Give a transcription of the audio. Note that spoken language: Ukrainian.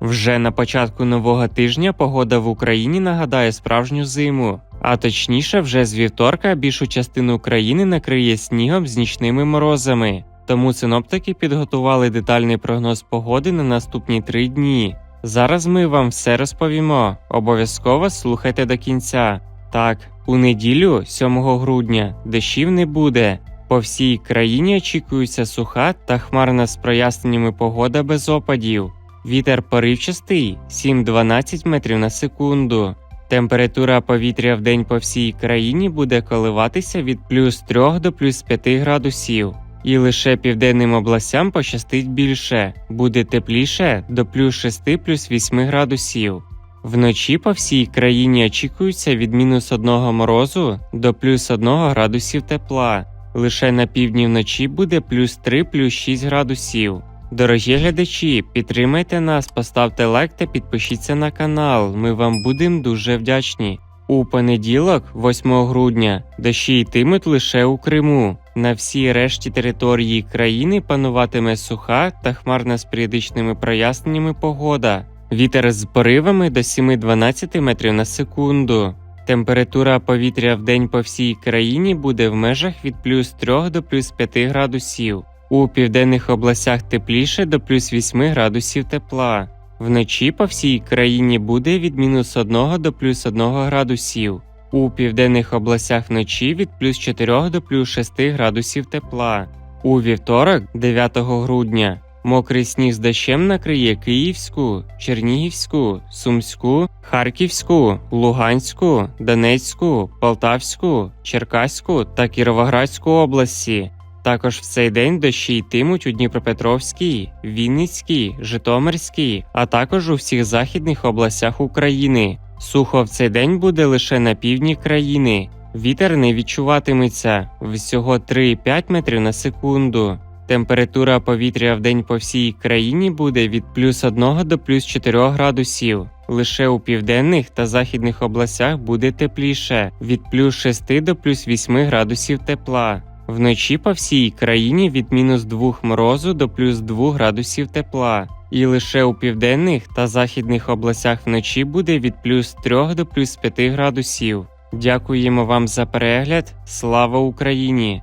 Вже на початку нового тижня погода в Україні нагадає справжню зиму. А точніше, вже з вівторка більшу частину країни накриє снігом з нічними морозами. Тому синоптики підготували детальний прогноз погоди на наступні три дні. Зараз ми вам все розповімо. Обов'язково слухайте до кінця. Так, у неділю, 7 грудня, дощів не буде. По всій країні очікується суха та хмарна з проясненнями погода без опадів. Вітер поривчастий 7-12 метрів на секунду. Температура повітря в день по всій країні буде коливатися від плюс 3 до плюс 5 градусів. І лише південним областям пощастить більше, буде тепліше до плюс 6 плюс 8 градусів. Вночі по всій країні очікується від мінус 1 морозу до плюс 1 градусів тепла. Лише на півдні вночі буде плюс 3 плюс 6 градусів. Дорогі глядачі, підтримайте нас, поставте лайк та підпишіться на канал. Ми вам будемо дуже вдячні. У понеділок, 8 грудня, дощі йтимуть лише у Криму. На всій решті території країни пануватиме суха та хмарна з періодичними проясненнями погода. Вітер з поривами до 7-12 метрів на секунду. Температура повітря в день по всій країні буде в межах від плюс 3 до плюс 5 градусів. У південних областях тепліше до плюс 8 градусів тепла. Вночі по всій країні буде від мінус 1 до плюс 1 градусів. У південних областях вночі від плюс 4 до плюс 6 градусів тепла. У вівторок, 9 грудня, мокрий сніг з дощем накриє Київську, Чернігівську, Сумську, Харківську, Луганську, Донецьку, Полтавську, Черкаську та Кіровоградську області. Також в цей день дощі йтимуть у Дніпропетровській, Вінницькій, Житомирській, а також у всіх західних областях України. Сухо в цей день буде лише на півдні країни. Вітер не відчуватиметься всього 3,5 метрів на секунду. Температура повітря в день по всій країні буде від плюс 1 до плюс 4 градусів. Лише у південних та західних областях буде тепліше від плюс 6 до плюс 8 градусів тепла. Вночі по всій країні від мінус 2 морозу до плюс 2 градусів тепла. І лише у південних та західних областях вночі буде від плюс 3 до плюс 5 градусів. Дякуємо вам за перегляд. Слава Україні!